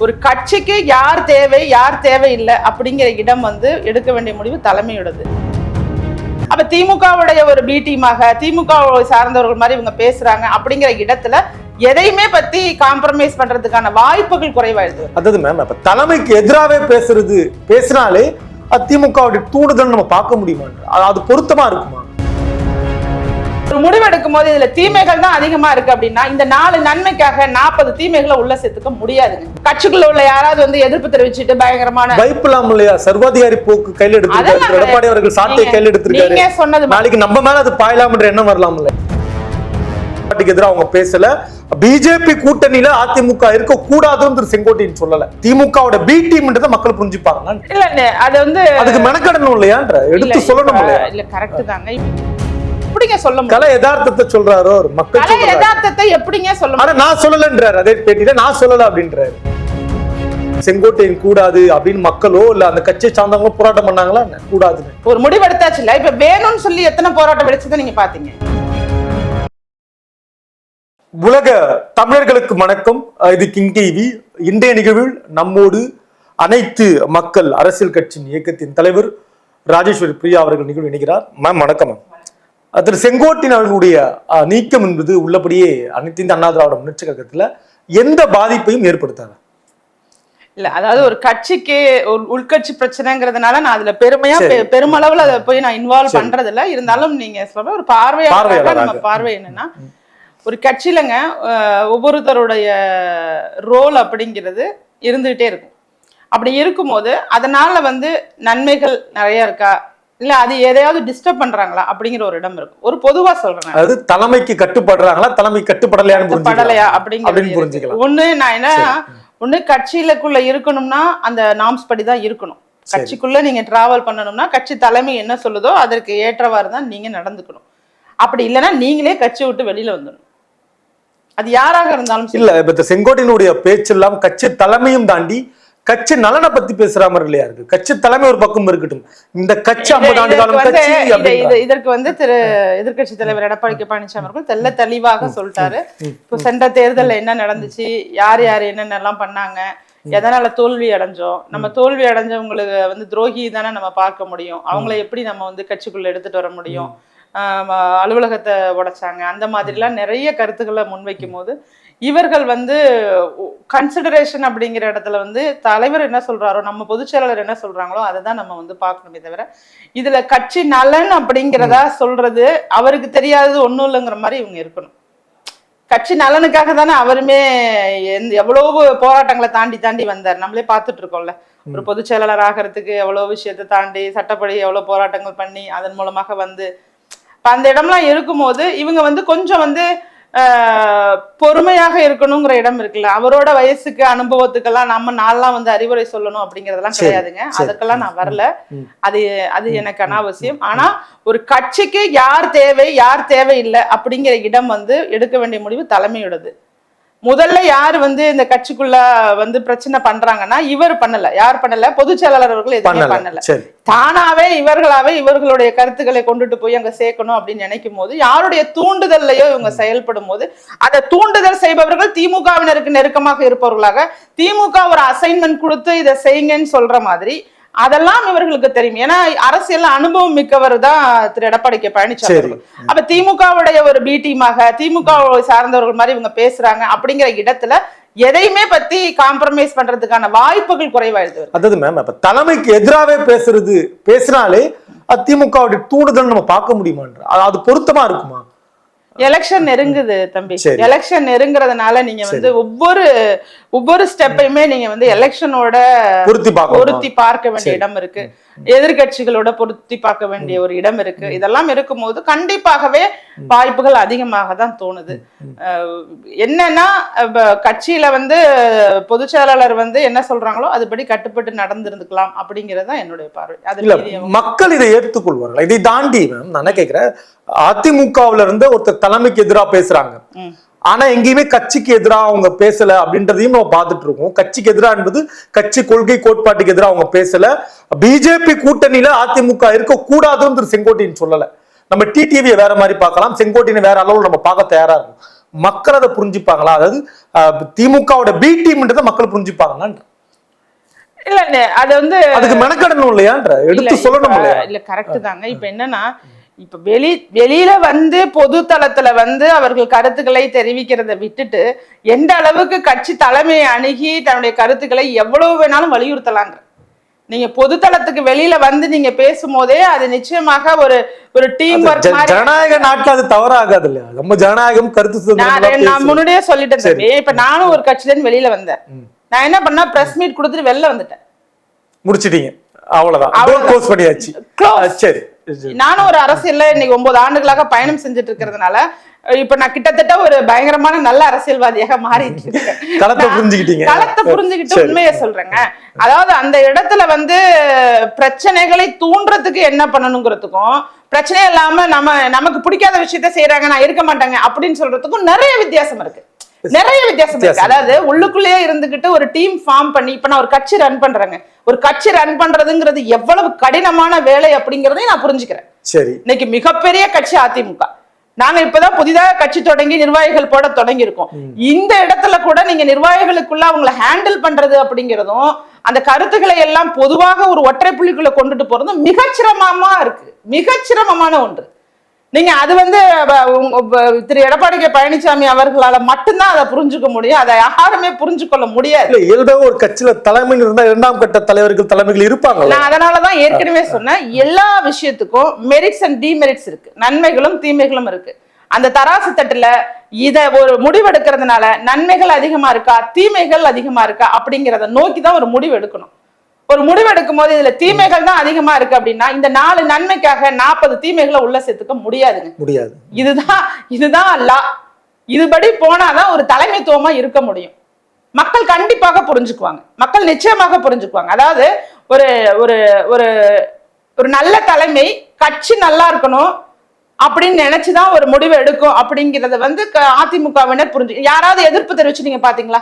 ஒரு கட்சிக்கு யார் தேவை யார் தேவையில்லை அப்படிங்கிற இடம் வந்து எடுக்க வேண்டிய முடிவு தலைமையோடது அப்ப திமுகவுடைய ஒரு பி டீமாக திமுக சார்ந்தவர்கள் மாதிரி இவங்க பேசுறாங்க அப்படிங்கிற இடத்துல எதையுமே பத்தி காம்ப்ரமைஸ் பண்றதுக்கான வாய்ப்புகள் குறைவாயிருது அதாவது மேம் அப்ப தலைமைக்கு எதிராகவே பேசுறது பேசினாலே திமுகவுடைய தூண்டுதல் நம்ம பார்க்க முடியுமா அது பொருத்தமா இருக்குமா? ஒரு முடிவு எடுக்கும் போது இதுல தீமைகள் தான் அதிகமா இருக்கு அப்படின்னா இந்த நாலு நன்மைக்காக நாற்பது தீமைகளை உள்ள சேர்த்துக்க முடியாதுங்க. கட்சிக்குள்ள உள்ள யாராவது வந்து எதிர்ப்பு தெரிவிச்சுட்டு பயங்கரமான பயப்பலாம் இல்லையா? சர்வாதிகாரி போக்கு கையில் எடுத்திருக்காரு. எடப்பாடி அவர்கள் நீங்க- கையில் எடுத்திருக்காரு. சொன்னது. நாளைக்கு நம்ம மேல அது பாயலாம்ன்ற எண்ணம் வரலாம்ல பாட்டிக்கு எதிராக அவங்க பேசல. பிஜேபி கூட்டணியில அதிமுக இருக்க கூடாதுன்னு திரு செங்கோட்டையன் சொல்லல. திமுகவோட பி டீம்ன்றதை மக்கள் புரிஞ்சுப்பாங்க இல்ல இல்ல, அது வந்து அதுக்கு மெனக்கடணும் இல்லையான்ற? இல்ல, எடுத்து சொல்லணும் இல்ல கரெக்ட் தாங்க. எப்படிங்க சொல்ல கலை யதார்த்தத்தை சொல்றாரோ மக்கள் கலை யதார்த்தத்தை எப்படிங்க சொல்ல ஆனா நான் சொல்லலன்றாரு. அதே பேட்டியில நான் சொல்லல அப்படின்றாரு. செங்கோட்டையன் கூடாது அப்படின்னு மக்களோ இல்ல அந்த கட்சியை சார்ந்தவங்க போராட்டம் பண்ணாங்களா? கூடாதுன்னு. ஒரு முடிவு எடுத்தாச்சு இல்ல இப்ப வேணும்னு சொல்லி எத்தனை போராட்டம் வெடிச்சதை நீங்க பாத்தீங்க? உலக தமிழர்களுக்கு வணக்கம். இது கிங் டிவி. இன்றைய நிகழ்வில் நம்மோடு அனைத்து மக்கள் அரசியல் கட்சியின் இயக்கத்தின் தலைவர் ராஜேஸ்வரி பிரியா அவர்கள் நிகழ்வு இணைகிறார். மேம் வணக்கம் மேம். திரு செங்கோட்டின் அவர்களுடைய நீக்கம் என்பது உள்ளபடியே அனைத்து இந்த அண்ணா திராவிட முன்னேற்ற கழகத்துல எந்த பாதிப்பையும் ஏற்படுத்தாது. இல்ல அதாவது ஒரு கட்சிக்கு ஒரு உள்கட்சி பிரச்சனைங்கிறதுனால நான் அதுல பெருமையா பெருமளவுல அதை போய் நான் இன்வால்வ். பண்றது இல்ல இருந்தாலும் நீங்க சொல்ற ஒரு பார்வையாளராக. நம்ம பார்வை என்னன்னா ஒரு கட்சியிலங்க ஒவ்வொருத்தருடைய ரோல் அப்படிங்கிறது இருந்துகிட்டே இருக்கும். அப்படி இருக்கும்போது அதனால வந்து நன்மைகள் நிறைய இருக்கா? இல்ல அது எதையாவது டிஸ்டர்ப் பண்றாங்களா அப்படிங்கிற ஒரு இடம் இருக்கும் ஒரு பொதுவா சொல்றேன். அதாவது தலைமைக்கு கட்டுப்படுறாங்களா தலைமை கட்டுப்படலையான்னு படலையா அப்படின்னு இருக்கு. புரிஞ்சுக்கலாம் ஒண்ணு நான் என்ன ஒண்ணு கட்சியிலக்குள்ள இருக்கணும்னா அந்த நாம்ஸ் படி தான் இருக்கணும். கட்சிக்குள்ள நீங்க டிராவல் பண்ணணும்னா கட்சி தலைமை என்ன சொல்லுதோ அதற்கு ஏற்றவாறு தான் நீங்க நடந்துக்கணும் அப்படி இல்லைன்னா நீங்களே கட்சி விட்டு வெளியில வந்துடணும் அது யாராக இருந்தாலும். இல்ல இப்ப செங்கோட்டையினுடைய பேச்சு எல்லாம் கட்சி தலைமையும் தாண்டி கட்சி நலனை பத்தி பேசுற மாதிரி இல்லையா இருக்கு? கட்சி தலைமை ஒரு பக்கம் இருக்கட்டும். இந்த கட்சி ஐம்பது ஆண்டு காலம் கட்சி இதற்கு வந்து திரு எதிர்க்கட்சி தலைவர் எடப்பாடி கே பழனிசாமி அவர்கள் தெல்ல தெளிவாக சொல்லிட்டாரு. இப்போ சென்ற தேர்தல்ல என்ன நடந்துச்சு? யார் யார் என்னென்னலாம் பண்ணாங்க? எதனால தோல்வி அடைஞ்சோம்? நம்ம தோல்வி அடைஞ்சவங்களுக்கு வந்து துரோகி தானே நம்ம பார்க்க முடியும். அவங்கள எப்படி நம்ம வந்து கட்சிக்குள்ள எடுத்துட்டு வர முடியும்? ஆஹ் அலுவலகத்தை உடைச்சாங்க. அந்த மாதிரிலாம் நிறைய கருத்துக்களை முன்வைக்கும் போது இவர்கள் வந்து கன்சிடரேஷன் அப்படிங்கிற இடத்துல வந்து தலைவர் என்ன சொல்றாரோ நம்ம பொதுச் செயலாளர் என்ன சொல்றாங்களோ அதை தான் நம்ம வந்து பார்க்கணுமே தவிர இதுல கட்சி நலன் அப்படிங்கிறதா சொல்றது அவருக்கு தெரியாதது ஒண்ணும் இல்லைங்கிற மாதிரி இவங்க இருக்கணும். கட்சி நலனுக்காக தானே அவருமே எந்த- எவ்வளவு போராட்டங்களை தாண்டி தாண்டி வந்தார். நம்மளே பார்த்துட்டு இருக்கோம்ல. ஒரு பொதுச் செயலாளர் ஆகிறதுக்கு எவ்வளவு விஷயத்தை தாண்டி சட்டப்படி எவ்வளவு போராட்டங்கள் பண்ணி அதன் மூலமாக வந்து இப்ப அந்த இடம்லாம் இருக்கும்போது இவங்க வந்து கொஞ்சம் வந்து பொறுமையாக இருக்கணுங்கிற இடம் இருக்குல்ல. அவரோட வயசுக்கு அனுபவத்துக்கெல்லாம் நம்ம நான்லாம் வந்து அறிவுரை சொல்லணும் அப்படிங்கறதெல்லாம் கிடையாதுங்க. அதுக்கெல்லாம் நான் வரல. அது அது எனக்கு அனாவசியம். ஆனா ஒரு கட்சிக்கு யார் தேவை யார் தேவையில்லை அப்படிங்கிற இடம் வந்து எடுக்க வேண்டிய முடிவு தலைமையோடது முதல்ல யார் வந்து இந்த கட்சிக்குள்ள வந்து பிரச்சனை பண்றாங்கன்னா இவர் பண்ணல. யார் பண்ணல? பொதுச் செயலாளர் அவர்கள் எதுவுமே பண்ணல. தானாவே இவர்களாவே இவர்களுடைய கருத்துக்களை கொண்டுட்டு போய் அங்க சேர்க்கணும் அப்படின்னு நினைக்கும் போது யாருடைய தூண்டுதல்லையோ இவங்க செயல்படும் போது அந்த தூண்டுதல் செய்பவர்கள் திமுகவினருக்கு நெருக்கமாக இருப்பவர்களாக திமுக ஒரு அசைன்மெண்ட் கொடுத்து இதை செய்யுங்கன்னு சொல்ற மாதிரி அதெல்லாம் இவர்களுக்கு தெரியும். ஏன்னா அரசியல் அனுபவம் மிக்கவர் தான் திரு எடப்பாடி கே பழனிசாமி. அப்ப திமுகவுடைய ஒரு பி டீமாக திமுக சார்ந்தவர்கள் மாதிரி இவங்க பேசுறாங்க அப்படிங்கிற இடத்துல எதையுமே பத்தி காம்ப்ரமைஸ் பண்றதுக்கான வாய்ப்புகள் குறைவாயிடுது. அதாவது மேம் அப்ப தலைமைக்கு எதிராவே பேசுறது பேசினாலே திமுகவுடைய தூண்டுதல் நம்ம பார்க்க முடியுமான்ற அது பொருத்தமா இருக்குமா? எலெக்ஷன் நெருங்குது தம்பி. எலெக்ஷன் நெருங்குறதுனால நீங்க வந்து ஒவ்வொரு ஒவ்வொரு ஸ்டெப்பையுமே நீங்க வந்து எலெக்ஷனோட பொருத்தி பார்க்க வேண்டிய. இடம் இருக்கு. எதிர்கட்சிகளோட பொருத்தி பார்க்க வேண்டிய ஒரு இடம் இருக்கு. இதெல்லாம் இருக்கும்போது கண்டிப்பாகவே வாய்ப்புகள் அதிகமாக தான் தோணுது. என்னன்னா கட்சியில வந்து பொதுச் செயலாளர் வந்து என்ன சொல்றாங்களோ அதுபடி கட்டுப்பட்டு நடந்திருந்துக்கலாம் அப்படிங்கிறது தான் என்னுடைய பார்வை. அது மக்கள் இதை ஏற்றுக்கொள்வார்கள். இதை தாண்டி நான் என்ன கேக்குறேன் அதிமுகவுல இருந்து ஒருத்தர் தலைமைக்கு எதிரா பேசுறாங்க. ஆனா எங்கேயுமே கட்சிக்கு எதிராக அவங்க பேசல அப்படின்றதையும் நம்ம பார்த்துட்டு இருக்கோம். கட்சிக்கு எதிராக என்பது கட்சி கொள்கை கோட்பாட்டுக்கு எதிராக அவங்க பேசல. பிஜேபி கூட்டணியில அதிமுக இருக்க கூடாதுன்னு திரு செங்கோட்டையன் சொல்லல. நம்ம டிடிவியை வேற மாதிரி பார்க்கலாம். செங்கோட்டையினை வேற அளவில் நம்ம பார்க்க தயாரா இருக்கும். மக்கள் அதை புரிஞ்சுப்பாங்களா? அதாவது திமுகவோட பி டீம்ன்றதை மக்கள் புரிஞ்சுப்பாங்களான்ற இல்ல இல்ல, அது வந்து அதுக்கு மெனக்கடணும் இல்லையான்ற? எடுத்து சொல்லணும் இல்ல கரெக்ட் தாங்க. இப்ப என்னன்னா இப்ப வெளி வெளியில வந்து பொது தளத்துல வந்து அவர்கள் கருத்துக்களை தெரிவிக்கிறதை விட்டுட்டு எந்த அளவுக்கு கட்சி தலைமையை அணுகி தன்னுடைய கருத்துக்களை எவ்வளவு வேணாலும் வலியுறுத்தலாங்க. நீங்க பொது தளத்துக்கு வெளியில வந்து நீங்க பேசும்போதே அது நிச்சயமாக ஒரு ஒரு டீம் ஒர்க் ஜனநாயக நாட்டுல அது தவறாகாது இல்லையா? நம்ம ஜனநாயகம் கருத்து நான் முன்னாடியே சொல்லிட்டேன். தம்பி இப்ப நானும் ஒரு கட்சியில இருந்து வெளியில வந்தேன். நான் என்ன பண்ணா பிரஸ் மீட் கொடுத்துட்டு வெளில வந்துட்டேன். முடிச்சிட்டீங்க. அவ்வளவுதான். க்ளோஸ் பண்ணியாச்சு. சரி. நானும் ஒரு அரசியல்ல இன்னைக்கு ஒன்பது ஆண்டுகளாக பயணம் செஞ்சுட்டு இருக்கிறதுனால இப்ப நான் கிட்டத்தட்ட ஒரு பயங்கரமான நல்ல அரசியல்வாதியாக மாறிட்டு இருக்கேன். களத்தை புரிஞ்சுக்கிட்டீங்க. களத்தை புரிஞ்சுக்கிட்டு. உண்மையை சொல்றேங்க. அதாவது அந்த இடத்துல வந்து பிரச்சனைகளை தூண்டுறதுக்கு என்ன பண்ணணுங்கிறதுக்கும் பிரச்சனை இல்லாம நம்ம நமக்கு பிடிக்காத விஷயத்த செய்யறாங்க நான் இருக்க மாட்டேங்க அப்படின்னு சொல்றதுக்கும் நிறைய வித்தியாசம் இருக்கு. நிறைய வித்தியாசம் இருக்கு. அதாவது உள்ளுக்குள்ளேயே இருந்துகிட்டு ஒரு டீம் ஃபார்ம் பண்ணி இப்ப நான் ஒரு கட்சி ரன் பண்றேங்க. ஒரு கட்சி ரன் பண்றதுங்கிறது எவ்வளவு கடினமான வேலை அப்படிங்கறதையும் நான் புரிஞ்சுக்கிறேன். சரி. இன்னைக்கு மிகப்பெரிய கட்சி அதிமுக. நாங்க இப்பதான் புதிதாக கட்சி தொடங்கி நிர்வாகிகள் போட தொடங்கி இருக்கோம் இந்த இடத்துல கூட நீங்க நிர்வாகிகளுக்குள்ள அவங்கள ஹேண்டில் பண்றது அப்படிங்கிறதும் அந்த கருத்துக்களை எல்லாம் பொதுவாக ஒரு ஒற்றை புள்ளிக்குள்ள கொண்டுட்டு போறதும் மிகச்சிரமமா இருக்கு. மிகச்சிரமமான ஒன்று. நீங்க அது வந்து திரு எடப்பாடி கே பழனிசாமி அவர்களால மட்டும்தான் அதை புரிஞ்சுக்க முடியும். அதை யாருமே புரிஞ்சு கொள்ள முடியாது இயல்பாக ஒரு கட்சியில தலைமை இருந்தா இரண்டாம் கட்ட தலைவர்கள் தலைமைகள் இருப்பாங்கல்ல. நான் அதனாலதான் ஏற்கனவே சொன்னேன். எல்லா விஷயத்துக்கும் மெரிட்ஸ் அண்ட் டிமெரிட்ஸ் இருக்கு. நன்மைகளும் தீமைகளும் இருக்கு. அந்த தராசு தட்டுல இத ஒரு முடிவெடுக்கிறதுனால நன்மைகள் அதிகமா இருக்கா தீமைகள் அதிகமா இருக்கா அப்படிங்கிறத நோக்கி தான் ஒரு முடிவு எடுக்கணும். ஒரு முடிவு எடுக்கும் போது இதுல தீமைகள் தான் அதிகமா இருக்கு அப்படின்னா இந்த நாலு நன்மைக்காக நாற்பது தீமைகளை உள்ள சேர்த்துக்க முடியாதுங்க. முடியாது. இதுதான் இதுதான் லா இதுபடி போனாதான் ஒரு தலைமைத்துவமா இருக்க முடியும். மக்கள் கண்டிப்பாக புரிஞ்சுக்குவாங்க. மக்கள் நிச்சயமாக புரிஞ்சுக்குவாங்க. அதாவது ஒரு ஒரு ஒரு ஒரு நல்ல தலைமை கட்சி நல்லா இருக்கணும் அப்படின்னு நினைச்சுதான் ஒரு முடிவு எடுக்கும் அப்படிங்கறத வந்து அதிமுகவினர் புரிஞ்சு யாராவது எதிர்ப்பு தெரிவிச்சு நீங்க பாத்தீங்களா?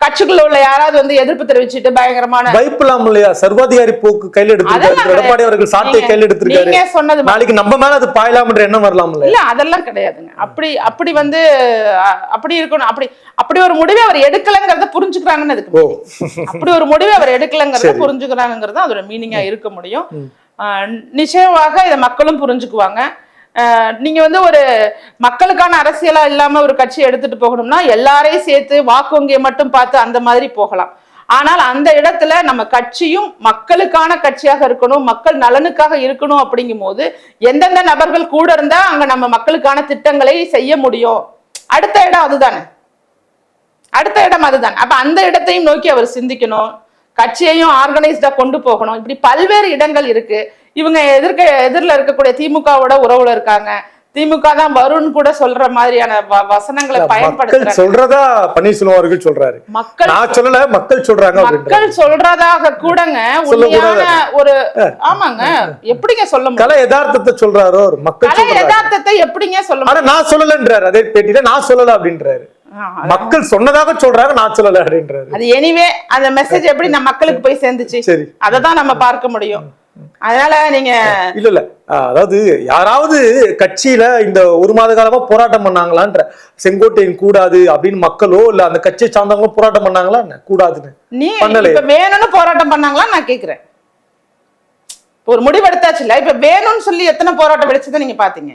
கட்சிக்குள்ள உள்ள யாராவது வந்து எதிர்ப்பு தெரிவிச்சுட்டு பயங்கரமான பயப்படலாம் இல்லையா? சர்வாதிகாரி போக்கு கையில எடுத்திருக்காரு எடப்பாடி அவர்கள் சாட்டை கையில எடுத்திருக்காரு நீங்க சொன்னது நாளைக்கு நம்ம மேல அது பாயலாம்ன்ற எண்ணம் வரலாம் இல்ல அதெல்லாம் கிடையாதுங்க. அப்படி அப்படி வந்து அப்படி இருக்கணும். அப்படி அப்படி ஒரு முடிவை அவர் எடுக்கலங்கிறத புரிஞ்சுக்கிறாங்கன்னு அதுக்கு. அப்படி ஒரு முடிவை அவர் எடுக்கலங்கிறத. புரிஞ்சுக்கிறாங்கிறது அதோட மீனிங்கா இருக்க முடியும் நிச்சயமாக இதை மக்களும் புரிஞ்சுக்குவாங்க. நீங்கள் நீங்க வந்து ஒரு மக்களுக்கான அரசியலா இல்லாம ஒரு கட்சி எடுத்துட்டு போகணும்னா எல்லாரையும் சேர்த்து வாக்கு வங்கியை மட்டும் பார்த்து அந்த மாதிரி போகலாம். ஆனால் அந்த இடத்துல நம்ம கட்சியும் மக்களுக்கான கட்சியாக இருக்கணும் மக்கள் நலனுக்காக இருக்கணும் அப்படிங்கும் போது எந்தெந்த நபர்கள் கூட இருந்தா அங்க நம்ம மக்களுக்கான திட்டங்களை செய்ய முடியும். அடுத்த இடம் அதுதானே. அடுத்த இடம் அதுதான். அப்ப அந்த இடத்தையும் நோக்கி அவர் சிந்திக்கணும். கட்சியையும் ஆர்கனைஸ்டா கொண்டு போகணும். இப்படி பல்வேறு இடங்கள் இருக்கு. இவங்க எதிர்க்க எதிரில் இருக்கக்கூடிய திமுகவோட உறவுல இருக்காங்க. திமுக தான் வரும்னு கூட சொல்ற மாதிரியான வசனங்களை மக்கள் பயன்படுத்துறாங்க. சொல்றதா பன்னீர்செல்வம் அவர்கள் சொல்றாரு. மக்கள் நான் சொல்லல மக்கள் சொல்றாங்க மக்கள் சொல்றதாக கூடங்க. உண்மையான ஒரு ஆமாங்க எப்படிங்க சொல்ல முடியும்? கலை யதார்த்தத்தை சொல்றாரோ மக்கள் கலை யதார்த்தத்தை எப்படிங்க சொல்ல ஆனா நான் சொல்லலன்றாரு. அதே பேட்டியில நான் சொல்லல அப்படின்றாரு. மக்கள் சொன்னதாக சொல்றாங்க நான் சொல்லல அப்படின்றாரு. அது எனிவே அந்த மெசேஜ் எப்படி நம்ம மக்களுக்கு போய் சேர்ந்துச்சு? சரி. அதை தான் நம்ம பார்க்க முடியும். அதனால நீங்க இல்ல இல்ல. அதாவது யாராவது கட்சியில இந்த ஒரு மாத காலமா போராட்டம் பண்ணாங்களான்ற செங்கோட்டையன் கூடாது அப்படின்னு மக்களோ இல்ல அந்த கட்சியை சார்ந்தவங்களோ போராட்டம் பண்ணாங்களா என்ன? கூடாதுன்னு. நீ வேணும்னு போராட்டம் பண்ணாங்களா நான் கேக்குறேன். ஒரு முடிவு எடுத்தாச்சுல்ல இப்ப வேணும்னு சொல்லி எத்தனை போராட்டம் வெடிச்சதை நீங்க பாத்தீங்க?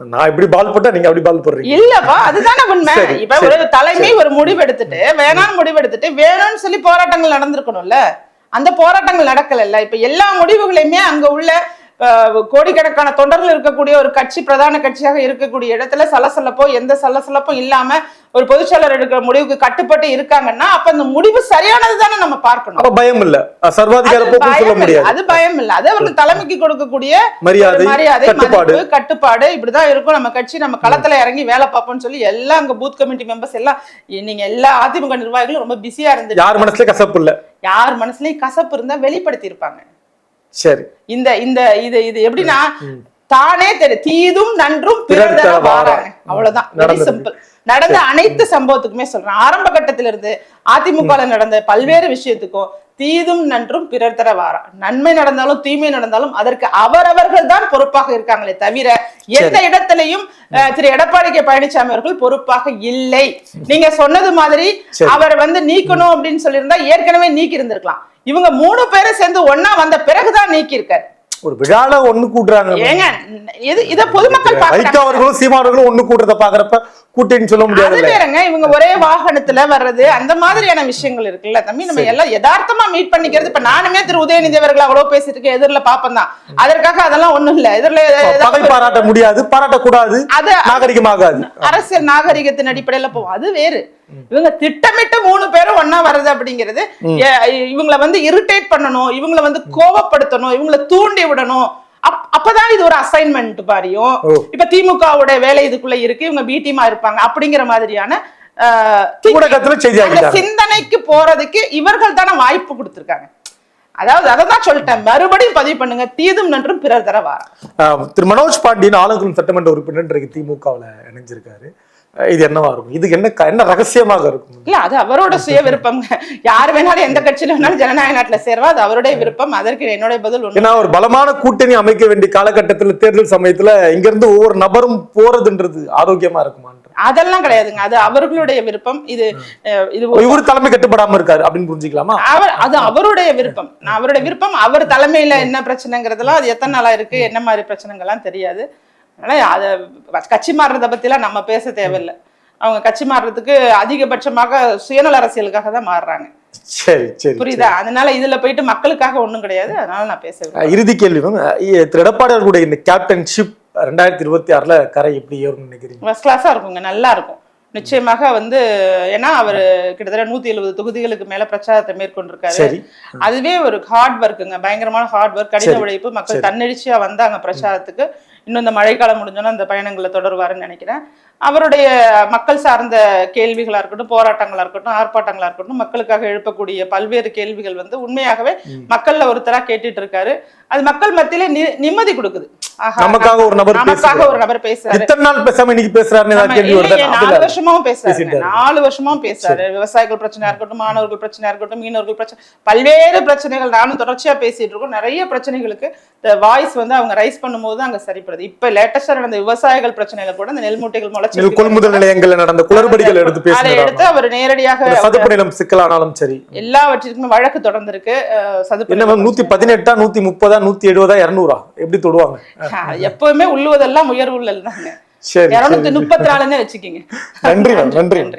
நான் இப்படி பால் போட்டா நீங்க அப்படி பால் போடுறீங்க. இல்லப்பா அதுதானே உண்மை. இப்ப ஒரு தலைமை ஒரு முடிவு எடுத்துட்டு வேணாம்னு முடிவு எடுத்துட்டு வேணும்னு சொல்லி போராட்டங்கள் நடந்திருக்கணும்ல? அந்த போராட்டங்கள் நடக்கல இப்ப எல்லா முடிவுகளையுமே அங்க உள்ள கோடிக்கணக்கான தொண்டர்கள் இருக்கக்கூடிய ஒரு கட்சி பிரதான கட்சியாக இருக்கக்கூடிய இடத்துல சலசலப்போ எந்த சலசலப்பும் இல்லாம ஒரு பொதுச்செயலர் எடுக்கிற முடிவுக்கு கட்டுப்பட்டு இருக்காங்கன்னா அப்ப அந்த முடிவு சரியானது தானே நம்ம பார்க்கணும். பயம் இல்ல சர்வாதிகார அது பயம் இல்ல. முடியாது. அது பயம் இல்ல அது அவர்கள் தலைமைக்கு கொடுக்கக்கூடிய மரியாதை கட்டுப்பாடு. கட்டுப்பாடு இப்படிதான் இருக்கும். நம்ம கட்சி நம்ம களத்துல இறங்கி வேலை பார்ப்போம்னு சொல்லி எல்லாம் அங்க பூத் கமிட்டி மெம்பர்ஸ் எல்லாம் நீங்க எல்லா அதிமுக நிர்வாகிகளும் ரொம்ப பிஸியா இருந்துட்டு யார் மனசுல கசப்பு இல்ல. யார் மனசுலயும் கசப்பு இருந்தா வெளிப்படுத்தி இருப்பாங்க சரி. இந்த இந்த இது இது எப்படின்னா தானே தெரி தீதும் நன்றும் பிறர் வாராங்க. அவ்வளவுதான். வெரி. சிம்பிள் நடந்த அனைத்து சம்பவத்துக்குமே சொல்றேன். ஆரம்ப கட்டத்தில இருந்து அதிமுக நடந்த பல்வேறு விஷயத்துக்கும் தீதும் நன்றும் பிறர் தர வாரா. நன்மை நடந்தாலும் தீமை நடந்தாலும் அதற்கு அவரவர்கள் தான் பொறுப்பாக இருக்காங்களே தவிர எந்த இடத்திலையும் திரு. எடப்பாடி கே. பழனிசாமி அவர்கள் பொறுப்பாக இல்லை. நீங்க சொன்னது மாதிரி. அவர் வந்து நீக்கணும் அப்படின்னு சொல்லியிருந்தா ஏற்கனவே நீக்கி இருந்திருக்கலாம் இவங்க மூணு பேரும் சேர்ந்து ஒன்னா வந்த பிறகுதான் நீக்கி இருக்காரு ஒரு விழால ஒண்ணு கூட்டுறாங்க. ஏங்க இது இத பொதுமக்கள் வைகோ அவர்களும் சீமா அவர்களும் ஒண்ணு கூட்டுறத பாக்குறப்ப கூட்டணின்னு சொல்ல முடியாது வேறங்க இவங்க ஒரே வாகனத்துல வர்றது அந்த மாதிரியான விஷயங்கள் இருக்குல்ல தம்பி. நம்ம எல்லாம் யதார்த்தமா மீட் பண்ணிக்கிறது இப்ப நானுமே திரு உதயநிதி அவர்கள் அவ்வளவு பேசிட்டு இருக்கேன் எதிரில பாப்பேன் தான். அதற்காக அதெல்லாம் ஒண்ணும் இல்ல. எதிரில பகை பாராட்ட முடியாது பாராட்டக்கூடாது அது நாகரிகமாகாது. அரசியல் நாகரிகத்தின் அடிப்படையில போவோம் அது வேறு. இவங்க திட்டமிட்டு மூணு பேரும் ஒண்ணா வர்றது அப்படிங்கிறது இவங்கள வந்து இரிட்டேட் பண்ணணும் இவங்கள வந்து கோவப்படுத்தணும் இவங்கள தூண்டி விடணும் அப்பதான் இது ஒரு அசைன்மெண்ட் ஓ. இப்ப திமுகவோட வேலை இதுக்குள்ள இருக்கு இவங்க பி டீமா இருப்பாங்க அப்படிங்கிற மாதிரியான சிந்தனைக்கு போறதுக்கு இவர்கள் தானே வாய்ப்பு கொடுத்திருக்காங்க. அதாவது அதை தான் சொல்லிட்டேன் மறுபடியும் பதிவு பண்ணுங்க தீதும் நன்றும் பிறர் தர வாரா ஆஹ் திரு மனோஜ் பாண்டியன் ஆலங்குளம் சட்டமன்ற உறுப்பினர் இன்றைக்கு திமுகவுல இணைஞ்சிருக்காரு. இது என்னவா இருக்கும்? இதுக்கு என்ன என்ன ரகசியமாக இருக்கும்? இல்ல அது அவரோட சுய விருப்பம். யார் வேணாலும் எந்த கட்சியில வேணாலும் ஜனநாயக நாட்டுல சேர்வா அது அவருடைய விருப்பம். அதற்கு என்னுடைய பதில் ஏன்னா ஒரு பலமான கூட்டணி அமைக்க வேண்டிய காலகட்டத்துல தேர்தல் சமயத்துல இங்க இருந்து ஒவ்வொரு நபரும் போறதுன்றது ஆரோக்கியமா இருக்குமான்ற. அதெல்லாம் கிடையாதுங்க. அது அவர்களுடைய விருப்பம். இது இது இவரு தலைமை கட்டுப்படாம இருக்காரு அப்படின்னு புரிஞ்சுக்கலாமா? அவர் அது அவருடைய விருப்பம். நான் அவருடைய விருப்பம். அவர் தலைமையில என்ன பிரச்சனைங்கிறதெல்லாம் அது எத்தனை நாளா இருக்கு என்ன மாதிரி பிரச்சனைகள்லாம் தெரியாது. அதனால அத கட்சி மாறுறத பத்திலாம் நம்ம பேச தேவையில்லை. அவங்க கட்சி மாறுறதுக்கு அதிகபட்சமாக சுயநல அரசியலுக்காக தான் மாறுறாங்க. சரி சரி புரியுதா? அதனால இதுல போயிட்டு மக்களுக்காக ஒண்ணும் கிடையாது. அதனால நான் பேச விரும்பல. அஹ் இறுதி கேள்வி மேம். திரு எடப்பாடி அவர்களுடைய இந்த கேப்டன்ஷிப் ரெண்டாயிரத்தி இருபத்தி ஆறுல கரை எப்படி ஏறும்னு நினைக்கிறீங்க? ஃபர்ஸ்ட் கிளாஸா இருக்குங்க. நல்லா இருக்கும். நிச்சயமாக வந்து ஏன்னா அவர் கிட்டத்தட்ட நூத்தி எழுபது தொகுதிகளுக்கு மேல பிரச்சாரத்தை மேற்கொண்டிருக்காரு. அதுவே ஒரு ஹார்ட் ஒர்க்குங்க பயங்கரமான ஹார்ட் ஒர்க் கடின. உழைப்பு. மக்கள் தன்னெழுச்சியா வந்தாங்க பிரச்சாரத்துக்கு. இன்னும் இந்த மழைக்காலம் முடிஞ்சோன்னா அந்த பயணங்களை தொடருவாருன்னு நினைக்கிறேன். அவருடைய மக்கள் சார்ந்த கேள்விகளா இருக்கட்டும் போராட்டங்களா இருக்கட்டும் ஆர்ப்பாட்டங்களா இருக்கட்டும் மக்களுக்காக எழுப்பக்கூடிய பல்வேறு கேள்விகள் வந்து உண்மையாகவே மக்கள்ல ஒருத்தரா கேட்டுட்டு இருக்காரு. அது மக்கள் மத்தியில நிம்மதி கொடுக்குது. நமக்காக ஒரு நபர் நமக்காக. ஒரு நபர் பேசுறாரு. இத்தனை நாள் பேசாம இன்னைக்கு பேசுறாருன்னு ஏதாவது கேள்வி வருதா? நாலு வருஷமாவும் பேசுறாரு. நாலு வருஷமாவும் பேசுறாரு. விவசாயிகள் பிரச்சனையா இருக்கட்டும் மாணவர்கள் பிரச்சனையா இருக்கட்டும் மீனவர்கள் பிரச்சனை பல்வேறு பிரச்சனைகள் நானும் தொடர்ச்சியா பேசிட்டு இருக்கோம். நிறைய பிரச்சனைகளுக்கு வாய்ஸ் வந்து அவங்க ரைஸ் பண்ணும்போது அங்க சரிப்படுது. இப்ப லேட்டஸ்டா நடந்த விவசாயிகள் பிரச்சனையில கூட இந்த நெல் மூட்டைகள் முளைச்சு கொள்முதல் நிலையங்கள்ல நடந்த குளறுபடிகள் எடுத்து அதை பேசுறாங்க எடுத்து அவர் நேரடியாக சதுப்பு நிலம் சிக்கலானாலும் சரி. எல்லாவற்றிற்குமே வழக்கு தொடர்ந்திருக்கு சதுப்பு நூத்தி பதினெட்டா நூத்தி முப்பதா நூத்தி எழுபதா இருநூறா? எப்படி தொடுவாங்க. எப்பவுமே உள்ளுவதெல்லாம் உயர்வுள்ள தாங்க இருநூத்தி முப்பத்தி நாலுன்னு வச்சுக்கோங்க. நன்றி நன்றி.